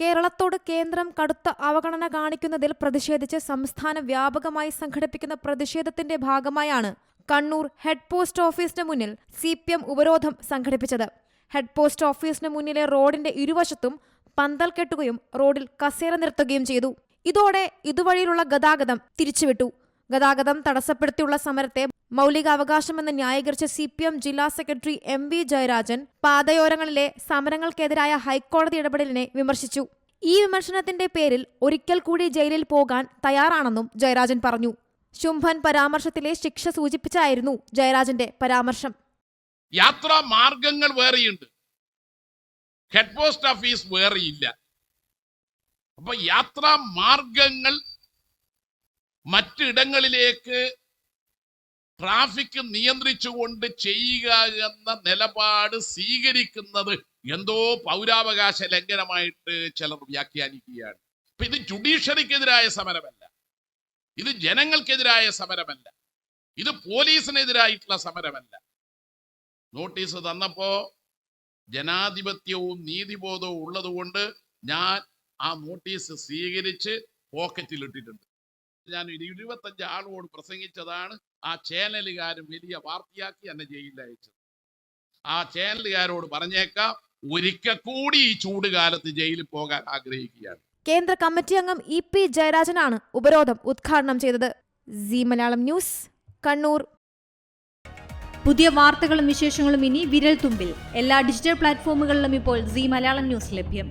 കേരളത്തോട് കേന്ദ്രം കടുത്ത അവഗണന കാണിക്കുന്നതിൽ പ്രതിഷേധിച്ച് സംസ്ഥാന വ്യാപകമായി സംഘടിപ്പിക്കുന്ന പ്രതിഷേധത്തിന്റെ ഭാഗമായാണ് കണ്ണൂർ ഹെഡ് പോസ്റ്റ് ഓഫീസിന് മുന്നിൽ സി പി എം ഉപരോധം സംഘടിപ്പിച്ചത്. ഹെഡ് പോസ്റ്റ് ഓഫീസിന് മുന്നിലെ റോഡിന്റെ ഇരുവശത്തും പന്തൽ കെട്ടുകയും റോഡിൽ കസേര നിർത്തുകയും ചെയ്തു. ഇതോടെ ഇതുവഴിയിലുള്ള ഗതാഗതം തിരിച്ചുവിട്ടു. ഗതാഗതം തടസ്സപ്പെടുത്തിയുള്ള സമരത്തെ മൗലികാവകാശമെന്ന് ന്യായീകരിച്ച സി പി എം ജില്ലാ സെക്രട്ടറി എം വി ജയരാജൻ പാതയോരങ്ങളിലെ സമരങ്ങൾക്കെതിരായ ഹൈക്കോടതി ഇടപെടലിനെ വിമർശിച്ചു. ഈ വിമർശനത്തിന്റെ പേരിൽ ഒരിക്കൽ കൂടി ജയിലിൽ പോകാൻ തയ്യാറാണെന്നും ജയരാജൻ പറഞ്ഞു. ശുംഭൻ പരാമർശത്തിലെ ശിക്ഷ സൂചിപ്പിച്ചായിരുന്നു ജയരാജന്റെ പരാമർശം. യാത്രാ മാർഗങ്ങൾ വേറെയുണ്ട്. ഹെഡ് പോസ്റ്റ് ഓഫീസ് വേറെയില്ല. അപ്പൊ യാത്രാ മാർഗങ്ങൾ മറ്റിടങ്ങളിലേക്ക് ട്രാഫിക് നിയന്ത്രിച്ചുകൊണ്ട് ചെയ്യുക എന്ന നിലപാട് സ്വീകരിക്കുന്നത് എന്തോ പൗരാവകാശ ലംഘനമായിട്ട് ചിലർ വ്യാഖ്യാനിക്കുകയാണ്. അപ്പൊ ഇത് ജുഡീഷ്യറിക്കെതിരായ സമരമല്ല. ഇത് ജനങ്ങൾക്കെതിരായ സമരമല്ല. ഇത് പോലീസിനെതിരായിട്ടുള്ള സമരമല്ല. നോട്ടീസ് തന്നപ്പോ ജനാധിപത്യവും നീതിബോധവും ഉള്ളതുകൊണ്ട് ഞാൻ ആ നോട്ടീസ് സ്വീകരിച്ച് പോക്കറ്റിൽ ഇട്ടിട്ടുണ്ട് ഞാൻ ഒരു ഇരുപത്തഞ്ച് ആളോട് പ്രസംഗിച്ചതാണ് ആ ചാനലുകാരൻ വലിയ വാർത്തയാക്കി എന്നെ ജയിലിൽ അയച്ചത്. ആ ചാനലുകാരോട് പറഞ്ഞേക്കാം ഒരിക്കൽ കൂടി ഈ ചൂടുകാലത്ത് ജയിലിൽ പോകാൻ ആഗ്രഹിക്കുകയാണ്. കേന്ദ്ര കമ്മിറ്റി അംഗം ഇ പി ജയരാജനാണ് ഉപരോധം ഉദ്ഘാടനം ചെയ്തത്. C Malayalam news Kannur. പുതിയ വാർത്തകളും വിശേഷങ്ങളും ഇനി വിരൽ തുമ്പിൽ എല്ലാ ഡിജിറ്റൽ പ്ലാറ്റ്ഫോമുകളിലും ഇപ്പോൾ സി മലയാളം ന്യൂസ് ലഭ്യം.